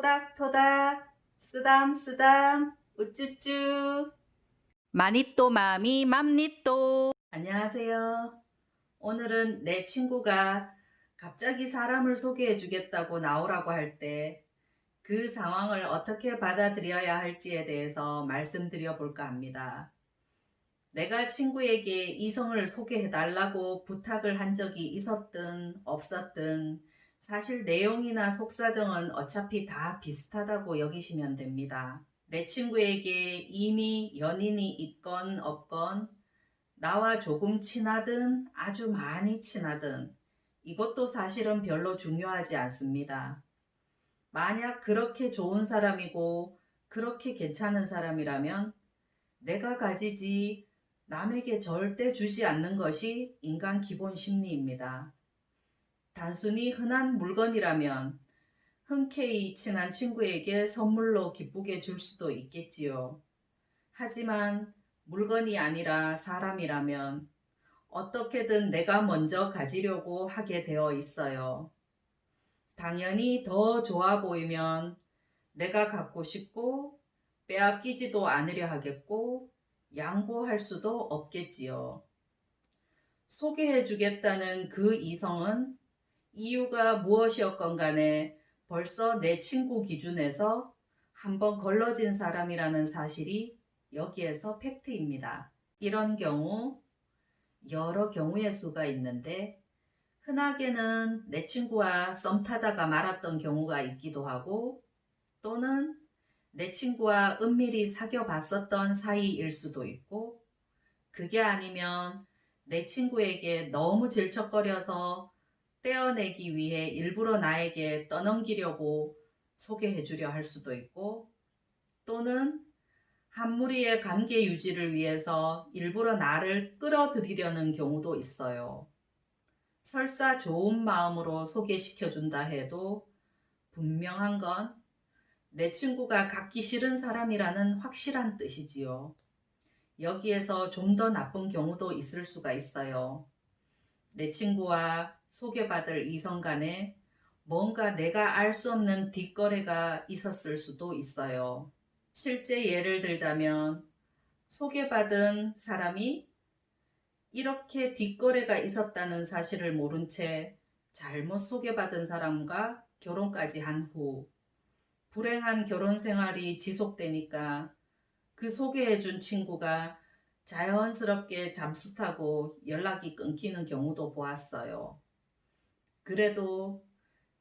토닥토닥 쓰담쓰담 우쭈쭈 마니또 마미 맘니또 안녕하세요. 오늘은 내 친구가 갑자기 사람을 소개해 주겠다고 나오라고 할 때 그 상황을 어떻게 받아들여야 할지에 대해서 말씀드려 볼까 합니다. 내가 친구에게 이성을 소개해 달라고 부탁을 한 적이 있었든 없었든 사실 내용이나 속사정은 어차피 다 비슷하다고 여기시면 됩니다. 내 친구에게 이미 연인이 있건 없건 나와 조금 친하든 아주 많이 친하든 이것도 사실은 별로 중요하지 않습니다. 만약 그렇게 좋은 사람이고 그렇게 괜찮은 사람이라면 내가 가지지 남에게 절대 주지 않는 것이 인간 기본 심리입니다. 단순히 흔한 물건이라면 흔쾌히 친한 친구에게 선물로 기쁘게 줄 수도 있겠지요. 하지만 물건이 아니라 사람이라면 어떻게든 내가 먼저 가지려고 하게 되어 있어요. 당연히 더 좋아 보이면 내가 갖고 싶고 빼앗기지도 않으려 하겠고 양보할 수도 없겠지요. 소개해 주겠다는 그 이성은 이유가 무엇이었건 간에 벌써 내 친구 기준에서 한번 걸러진 사람이라는 사실이 여기에서 팩트입니다. 이런 경우 여러 경우의 수가 있는데 흔하게는 내 친구와 썸 타다가 말았던 경우가 있기도 하고 또는 내 친구와 은밀히 사귀어 봤었던 사이일 수도 있고 그게 아니면 내 친구에게 너무 질척거려서 떼어내기 위해 일부러 나에게 떠넘기려고 소개해 주려 할 수도 있고 또는 한 무리의 관계 유지를 위해서 일부러 나를 끌어들이려는 경우도 있어요. 설사 좋은 마음으로 소개시켜 준다 해도 분명한 건 내 친구가 갖기 싫은 사람이라는 확실한 뜻이지요. 여기에서 좀 더 나쁜 경우도 있을 수가 있어요. 내 친구와 소개받을 이성 간에 뭔가 내가 알 수 없는 뒷거래가 있었을 수도 있어요. 실제 예를 들자면 소개받은 사람이 이렇게 뒷거래가 있었다는 사실을 모른 채 잘못 소개받은 사람과 결혼까지 한 후 불행한 결혼 생활이 지속되니까 그 소개해준 친구가 자연스럽게 잠수 타고 연락이 끊기는 경우도 보았어요. 그래도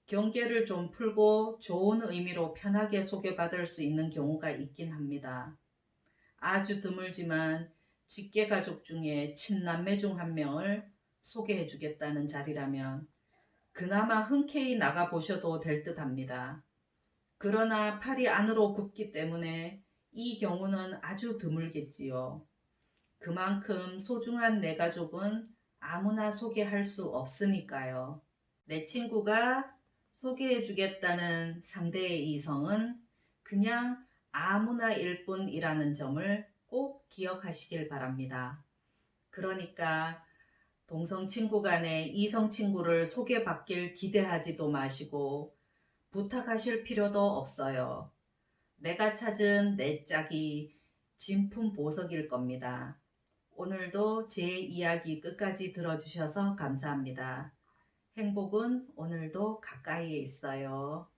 경계를 좀 풀고 좋은 의미로 편하게 소개받을 수 있는 경우가 있긴 합니다. 아주 드물지만 직계 가족 중에 친남매 중 한 명을 소개해 주겠다는 자리라면 그나마 흔쾌히 나가 보셔도 될 듯 합니다. 그러나 팔이 안으로 굽기 때문에 이 경우는 아주 드물겠지요. 그만큼 소중한 내 가족은 아무나 소개할 수 없으니까요. 내 친구가 소개해 주겠다는 상대의 이성은 그냥 아무나 일 뿐이라는 점을 꼭 기억하시길 바랍니다. 그러니까 동성 친구 간에 이성 친구를 소개받길 기대하지도 마시고 부탁하실 필요도 없어요. 내가 찾은 내 짝이 진품 보석일 겁니다. 오늘도 제 이야기 끝까지 들어주셔서 감사합니다. 행복은 오늘도 가까이에 있어요.